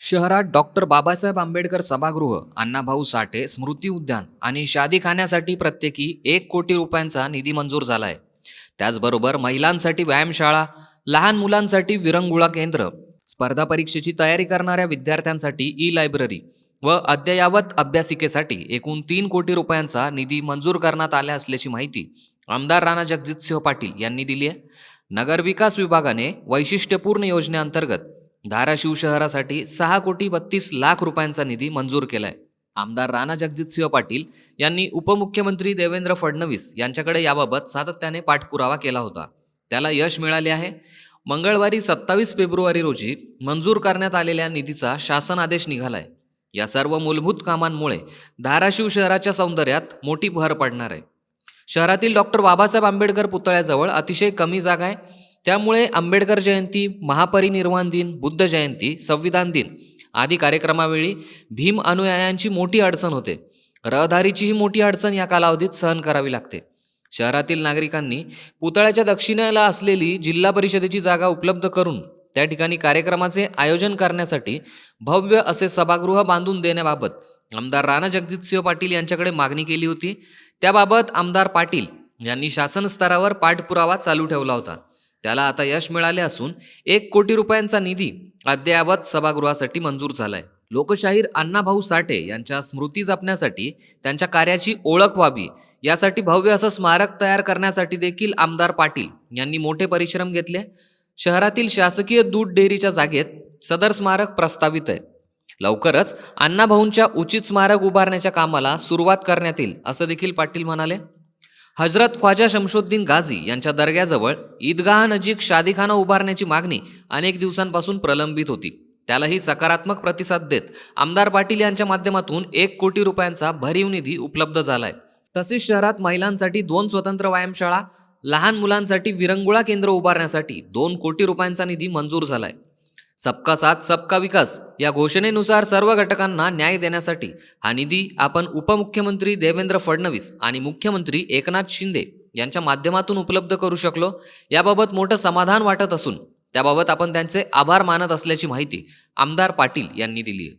शहरात डॉक्टर बाबासाहेब आंबेडकर सभागृह अण्णाभाऊ साठे स्मृती उद्यान आणि शादीखान्यासाठी प्रत्येकी एक कोटी रुपयांचा निधी मंजूर झाला आहे त्याचबरोबर महिलांसाठी व्यायामशाळा लहान मुलांसाठी विरंगुळा केंद्र स्पर्धा परीक्षेची तयारी करणाऱ्या विद्यार्थ्यांसाठी ई लायब्ररी व अद्ययावत अभ्यासिकेसाठी एकूण तीन कोटी रुपयांचा निधी मंजूर करण्यात आला असल्याची माहिती आमदार राणा जगजितसिंह पाटील यांनी दिली आहे. नगरविकास विभागाने वैशिष्ट्यपूर्ण योजनेअंतर्गत धाराशिव शहरासाठी सहा कोटी बत्तीस लाख रुपयांचा निधी मंजूर केलाय. आमदार राणा जगजितसिंह पाटील यांनी उपमुख्यमंत्री देवेंद्र फडणवीस यांच्याकडे याबाबत सातत्याने पाठपुरावा केला होता. त्याला यश मिळाले आहे. मंगळवारी सत्तावीस फेब्रुवारी रोजी मंजूर करण्यात आलेल्या निधीचा शासन आदेश निघालाय. या सर्व मूलभूत कामांमुळे धाराशिव शहराच्या सौंदर्यात मोठी भर पडणार आहे. शहरातील डॉक्टर बाबासाहेब आंबेडकर पुतळ्याजवळ अतिशय कमी जागा आहे. त्यामुळे आंबेडकर जयंती महापरिनिर्वाण दिन बुद्ध जयंती संविधान दिन आदी कार्यक्रमावेळी भीम अनुयायांची मोठी अडचण होते. रहदारीचीही मोठी अडचण या कालावधीत सहन करावी लागते. शहरातील नागरिकांनी पुतळ्याच्या दक्षिणेला असलेली जिल्हा परिषदेची जागा उपलब्ध करून त्या ठिकाणी कार्यक्रमाचे आयोजन करण्यासाठी भव्य असे सभागृह बांधून देण्याबाबत आमदार राणा जगजितसिंह पाटील यांच्याकडे मागणी केली होती. त्याबाबत आमदार पाटील यांनी शासन स्तरावर पाठपुरावा चालू ठेवला होता. त्याला आता यश मिळाले असून एक कोटी रुपयांचा निधी अद्ययावत सभागृहासाठी मंजूर झालाय. लोकशाहीर अण्णाभाऊ साठे यांच्या स्मृती जपण्यासाठी त्यांच्या कार्याची ओळख व्हावी यासाठी भव्य असं स्मारक तयार करण्यासाठी देखील आमदार पाटील यांनी मोठे परिश्रम घेतले. शहरातील शासकीय दूध डेअरीच्या जागेत सदर स्मारक प्रस्तावित आहे. लवकरच अण्णाभाऊंच्या उचित स्मारक उभारण्याच्या कामाला सुरुवात करण्यात येईल असं देखील पाटील म्हणाले. हजरत ख्वाजा शमशुद्दीन गाझी यांच्या दर्ग्याजवळ ईदगाह नजीक शादीखाना उभारण्याची मागणी अनेक दिवसांपासून प्रलंबित होती. त्यालाही सकारात्मक प्रतिसाद देत आमदार पाटील यांच्या माध्यमातून एक कोटी रुपयांचा भरीव निधी उपलब्ध झालाय. तसेच शहरात महिलांसाठी दोन स्वतंत्र व्यायामशाळा लहान मुलांसाठी विरंगुळा केंद्र उभारण्यासाठी दोन कोटी रुपयांचा निधी मंजूर झालाय. सबका साथ सबका विकास या घोषणेनुसार सर्व घटकांना न्याय देण्यासाठी हा निधी आपण उपमुख्यमंत्री देवेंद्र फडणवीस आणि मुख्यमंत्री एकनाथ शिंदे यांच्या माध्यमातून उपलब्ध करू शकलो. याबाबत मोठं समाधान वाटत असून त्याबाबत आपण त्यांचे आभार मानत असल्याची माहिती आमदार पाटील यांनी दिली आहे.